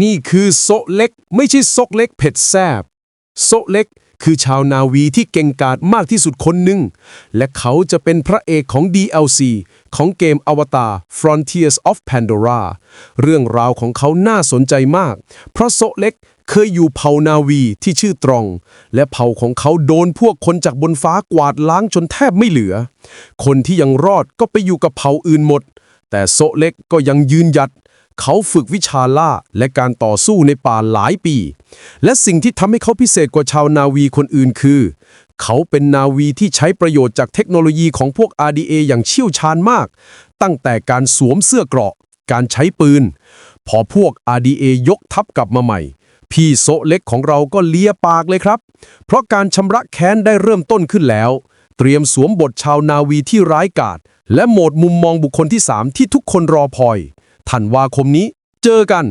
นี่คือโซเล็ก ไม่ใช่ซกเล็กเผ็ดแซบโซเล็กคือชาวนาวีที่เก่งกาจมากที่สุดคนหนึ่ง และเขาจะเป็นพระเอกของ DLC ของเกมอวตาร Frontiers of Pandora เรื่องราวของเขาน่าสนใจมาก เพราะโซเล็กเคยอยู่เผ่านาวีที่ชื่อตรอง และเผ่าของเขาโดนพวกคนจากบนฟ้ากวาดล้างจนแทบไม่เหลือ คนที่ยังรอดก็ไปอยู่กับเผ่าอื่นหมด แต่โซเล็กก็ยังยืนหยัด เขาฝึกวิชาล่าและการต่อสู้ในป่าหลายปี และสิ่งที่ทำให้เขาพิเศษกว่าชาวนาวีคนอื่นคือ เขาเป็นนาวีที่ใช้ประโยชน์จากเทคโนโลยีของพวก RDA อย่างเชี่ยวชาญมาก ตั้งแต่การสวมเสื้อเกราะ การใช้ปืน พอพวก RDA ยกทัพกลับมาใหม่ พี่โซเล็กของเราก็เลียปากเลยครับ เพราะการชำระแค้นได้เริ่มต้นขึ้นแล้ว เตรียมสวมบทชาวนาวีที่ร้ายกาจและโหมดมุมมองบุคคลที่ 3 ที่ทุกคนรอคอย ธันวาคมนี้ เจอกัน